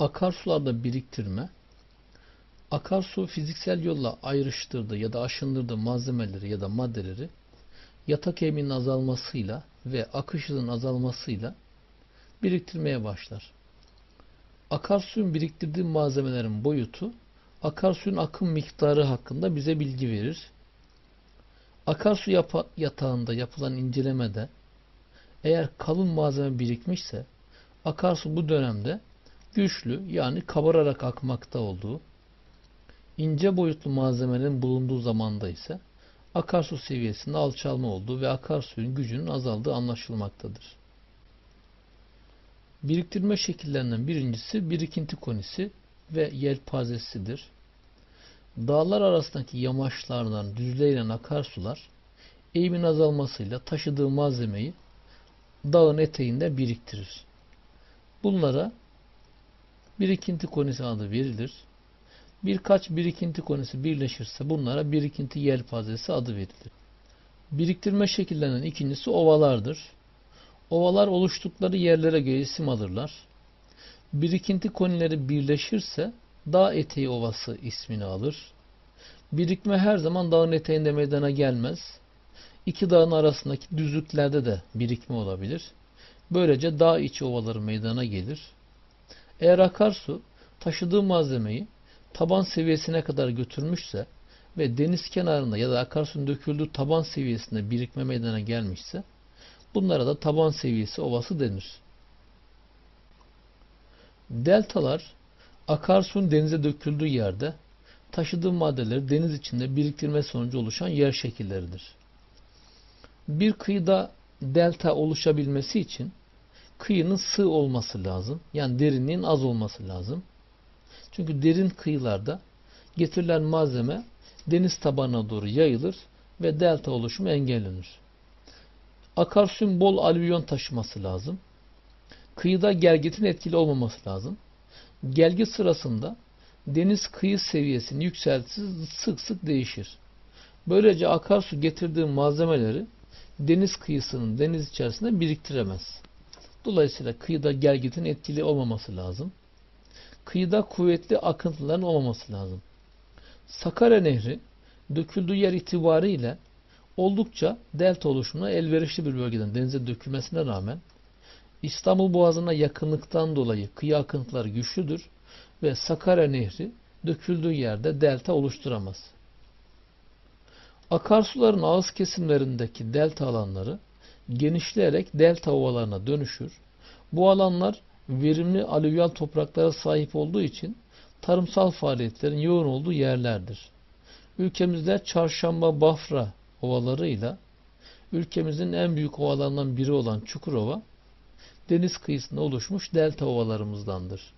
Akarsularda biriktirme, akarsu fiziksel yolla ayrıştırdığı ya da aşındırdığı malzemeleri ya da maddeleri yatak eğiminin azalmasıyla ve akış hızının azalmasıyla biriktirmeye başlar. Akarsuyun biriktirdiği malzemelerin boyutu akarsuyun akım miktarı hakkında bize bilgi verir. Akarsu yapa- yatağında yapılan incelemede eğer kalın malzeme birikmişse akarsu bu dönemde güçlü yani kabararak akmakta olduğu, ince boyutlu malzemelerin bulunduğu zamanda ise akarsu seviyesinde alçalma olduğu ve akarsuyun gücünün azaldığı anlaşılmaktadır. Biriktirme şekillerinden birincisi birikinti konisi ve yelpazesidir. Dağlar arasındaki yamaçlardan düzleyen akarsular eğimin azalmasıyla taşıdığı malzemeyi dağın eteğinde biriktirir. Bunlara birikinti konisi adı verilir. Birkaç birikinti konisi birleşirse bunlara birikinti yelpazesi adı verilir. Biriktirme şekillerinden ikincisi ovalardır. Ovalar oluştukları yerlere göre isim alırlar. Birikinti konileri birleşirse dağ eteği ovası ismini alır. Birikme her zaman dağın eteğinde meydana gelmez. İki dağın arasındaki düzlüklerde de birikme olabilir. Böylece dağ içi ovaları meydana gelir. Eğer akarsu taşıdığı malzemeyi taban seviyesine kadar götürmüşse ve deniz kenarında ya da akarsunun döküldüğü taban seviyesinde birikme meydana gelmişse bunlara da taban seviyesi ovası denir. Deltalar akarsunun denize döküldüğü yerde taşıdığı maddeleri deniz içinde biriktirme sonucu oluşan yer şekilleridir. Bir kıyıda delta oluşabilmesi için kıyının sığ olması lazım. Yani derinliğin az olması lazım. Çünkü derin kıyılarda getirilen malzeme deniz tabanına doğru yayılır ve delta oluşumu engellenir. Akarsuyun bol alüvyon taşıması lazım. Kıyıda gelgitin etkili olmaması lazım. Gelgi sırasında deniz kıyı seviyesinin yükseltisi sık sık değişir. Böylece akarsu getirdiği malzemeleri deniz kıyısının deniz içerisinde biriktiremez. Dolayısıyla kıyıda gelgitin etkili olmaması lazım. Kıyıda kuvvetli akıntıların olmaması lazım. Sakarya Nehri döküldüğü yer itibariyle oldukça delta oluşumuna elverişli bir bölgeden denize dökülmesine rağmen İstanbul Boğazı'na yakınlıktan dolayı kıyı akıntıları güçlüdür ve Sakarya Nehri döküldüğü yerde delta oluşturamaz. Akarsuların ağız kesimlerindeki delta alanları genişleyerek delta ovalarına dönüşür. Bu alanlar verimli alüvyal topraklara sahip olduğu için tarımsal faaliyetlerin yoğun olduğu yerlerdir. Ülkemizde Çarşamba, Bafra ovalarıyla ülkemizin en büyük ovalarından biri olan Çukurova deniz kıyısında oluşmuş delta ovalarımızdandır.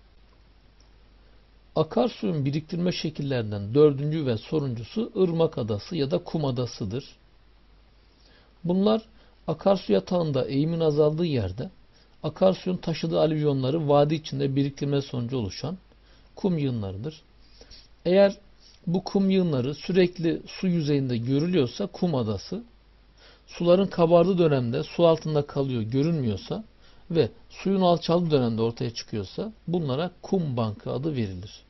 Akarsuyun biriktirme şekillerinden dördüncü ve sonuncusu ırmak adası ya da kum adasıdır. Bunlar akarsu yatağında eğimin azaldığı yerde akarsuyun taşıdığı alüvyonları vadi içinde biriktirme sonucu oluşan kum yığınlarıdır. Eğer bu kum yığınları sürekli su yüzeyinde görülüyorsa kum adası, suların kabardığı dönemde su altında kalıyor görünmüyorsa ve suyun alçaldığı dönemde ortaya çıkıyorsa bunlara kum bankı adı verilir.